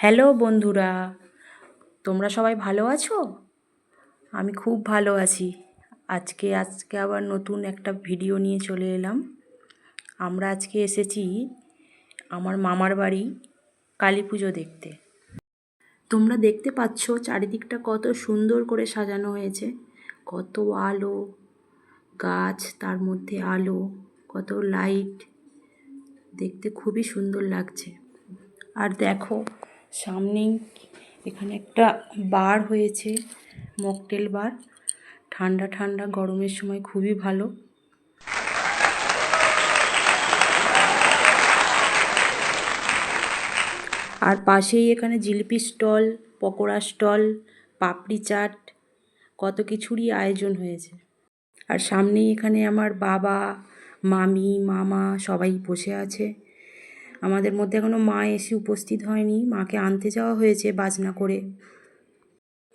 Hello বন্ধুরা, তোমরা সবাই ভালো আছো? আমি খুব ভালো আছি। আজকে আজকে আবার নতুন একটা ভিডিও নিয়ে চলে এলাম। আমরা আজকে এসেছি আমার মামার বাড়ি কালী পুজো দেখতে। তোমরা দেখতে পাচ্ছ চারিদিকটা কত সুন্দর করে সাজানো হয়েছে। কত আলো, গাছ, তার মধ্যে আলো, কত লাইট দেখতে খুবই সুন্দর লাগছে। আর দেখো সামনেই এখানে একটা বার হয়েছে, মকটেল বার। ঠান্ডা ঠান্ডা, গরমের সময় খুবই ভালো। আর পাশেই এখানে জিলিপি স্টল, পকোড়া স্টল, পাপড়ি চাট, কত কিছুরই আয়োজন হয়েছে। আর সামনেই এখানে আমার বাবা, মামি, মামা সবাই বসে আছে। আমাদের মধ্যে এখনও মা এসে উপস্থিত হয়নি। মাকে আনতে যাওয়া হয়েছে বাজনা করে।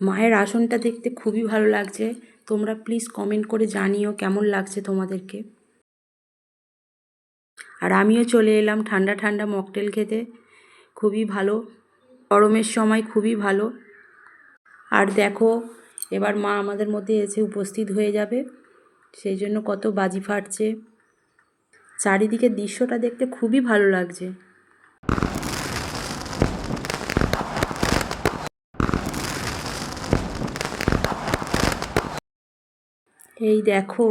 মায়ের আসনটা দেখতে খুবই ভালো লাগছে। তোমরা প্লিজ কমেন্ট করে জানিও কেমন লাগছে তোমাদেরকে। আর আমিও চলে এলাম ঠান্ডা ঠান্ডা মকটেল খেতে। খুবই ভালো। গরমের সময় খুবই ভালো। আর দেখো, এবার মা আমাদের মধ্যে এসে উপস্থিত হয়ে যাবে। সেই জন্য কত বাজি ফাটছে। চারিদিকের দৃশ্যটা দেখতে খুবই ভালো লাগছে। এই দেখো,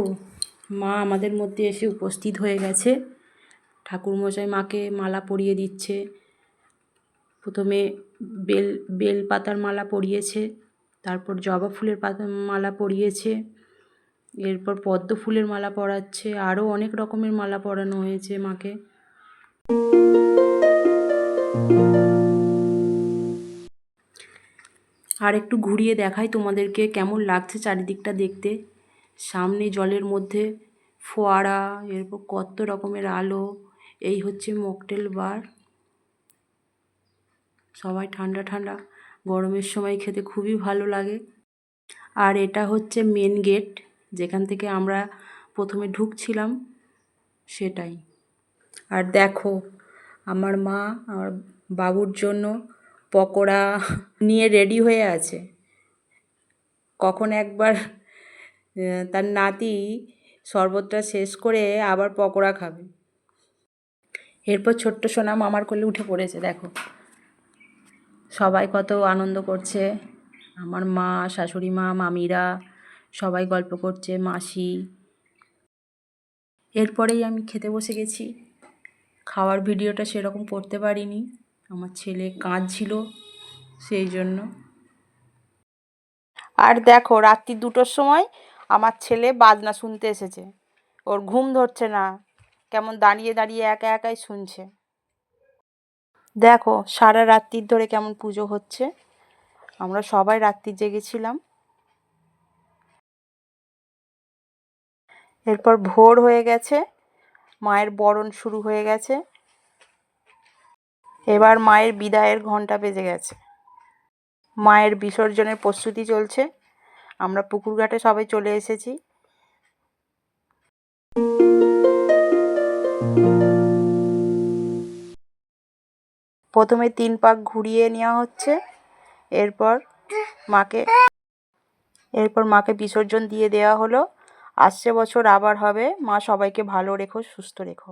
মা আমাদের মধ্যে এসে উপস্থিত হয়ে গেছে। ঠাকুরমশাই মাকে মালা পরিয়ে দিচ্ছে। প্রথমে বেল বেল পাতার মালা পরিয়েছে, তারপর জবা ফুলের পাতা মালা পরিয়েছে। এরপর পদ্ম ফুলের মালা পরাচ্ছে আরও অনেক রকমের মালা পরানো হয়েছে মাকে। আর একটু ঘুরিয়ে দেখাই তোমাদেরকে কেমন লাগছে চারিদিকটা দেখতে। সামনে জলের মধ্যে ফোয়ারা, এরপর কত রকমের আলো, এই হচ্ছে মকটেল বার। সবাই ঠান্ডা ঠান্ডা, গরমের সময় খেতে খুবই ভালো লাগে। আর এটা হচ্ছে মেন গেট যেখান থেকে আমরা প্রথমে ঢুকছিলাম সেটাই। আর দেখো, আমার মা, আমার বাবুর জন্য পকোড়া নিয়ে রেডি হয়ে আছে। কখন একবার তার নাতি শরবতটা শেষ করে আবার পকোড়া খাবে। এরপর ছোট্ট সোনা মামার কোলে উঠে পড়েছে, দেখো। সবাই কত আনন্দ করছে। আমার মা, শাশুড়ি মা, মামিরা সবাই গল্প করছে, মাসি। এরপরেই আমি খেতে বসে গেছি। খাওয়ার ভিডিওটা সেরকম করতে পারিনি। আমার ছেলে কাঁদছিল সেই জন্য। আর দেখো, রাত্রি দুটোর সময় আমার ছেলে বাজনা শুনতে এসেছে। ওর ঘুম ধরছে না। কেমন দাঁড়িয়ে দাঁড়িয়ে একা একাই শুনছে। দেখো, সারা রাত্রির ধরে কেমন পুজো হচ্ছে। আমরা সবাই রাত্রি জেগেছিলাম। এরপর ভোর হয়ে গেছে। মায়ের বরণ শুরু হয়ে গেছে। এবার মায়ের বিদায়ের ঘণ্টা বেজে গেছে। মায়ের বিসর্জনের প্রস্তুতি চলছে। আমরা পুকুর ঘাটে সবাই চলে এসেছি। প্রথমে তিন পাক ঘুরিয়ে নেওয়া হচ্ছে। এরপর মাকে এরপর মাকে বিসর্জন দিয়ে দেওয়া হলো। আসছে বছর আবার হবে। মা সবাইকে ভালো রেখো সুস্থ রেখো।